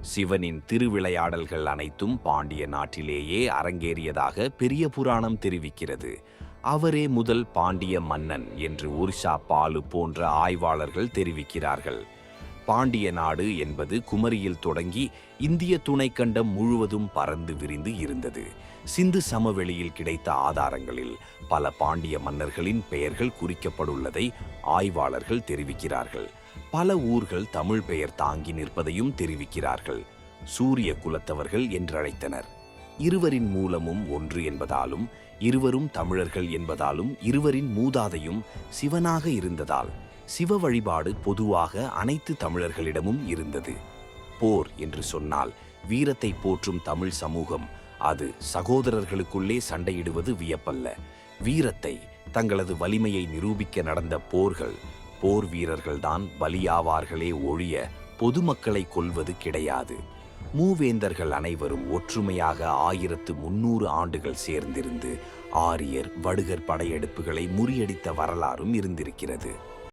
சிவனின் திருவிளையாடல்கள் அனைத்தும் பாண்டிய நாட்டிலேயே அரங்கேறியதாக பெரிய புராணம் தெரிவிக்கிறது. அவரே முதல் பாண்டிய மன்னன் என்று உர்ஷா பாலு போன்ற ஆய்வாளர்கள் தெரிவிக்கிறார்கள். பாண்டிய நாடு என்பது குமரியில் தொடங்கி இந்திய துணைக்கண்டம் முழுவதும் பறந்து விரிந்து இருந்தது. சிந்து சமவெளியில் கிடைத்த ஆதாரங்களில் பல பாண்டிய மன்னர்களின் பெயர்கள் குறிக்கப்பட்டுள்ளதை ஆய்வாளர்கள் தெரிவிக்கிறார்கள். பல ஊர்கள் தமிழ் பெயர் தாங்கி நிற்பதையும் தெரிவிக்கிறார்கள். சூரிய குலத்தவர்கள் என்றழைத்தனர். இருவரின் மூலமும் ஒன்று என்பதாலும் இருவரும் தமிழர்கள் என்பதாலும் இருவரின் மூதாதையும் சிவனாக இருந்ததால் சிவ வழிபாடு பொதுவாக அனைத்து தமிழர்களிடமும் இருந்தது. போர் என்று சொன்னால் வீரத்தை போற்றும் தமிழ் சமூகம் அது சகோதரர்களுக்குள்ளே சண்டையிடுவது வியப்பல்ல. வீரத்தை தங்களது வலிமையை நிரூபிக்க நடந்த போர்கள் போர் வீரர்கள்தான் பலியாவார்களே ஒழிய பொதுமக்களை கொல்வது கிடையாது. மூவேந்தர்கள் அனைவரும் ஒற்றுமையாக ஆயிரத்து முன்னூறு ஆண்டுகள் சேர்ந்திருந்து ஆரியர் வடுகர் படையெடுப்புகளை முறியடித்த வரலாறும் இருந்திருக்கிறது.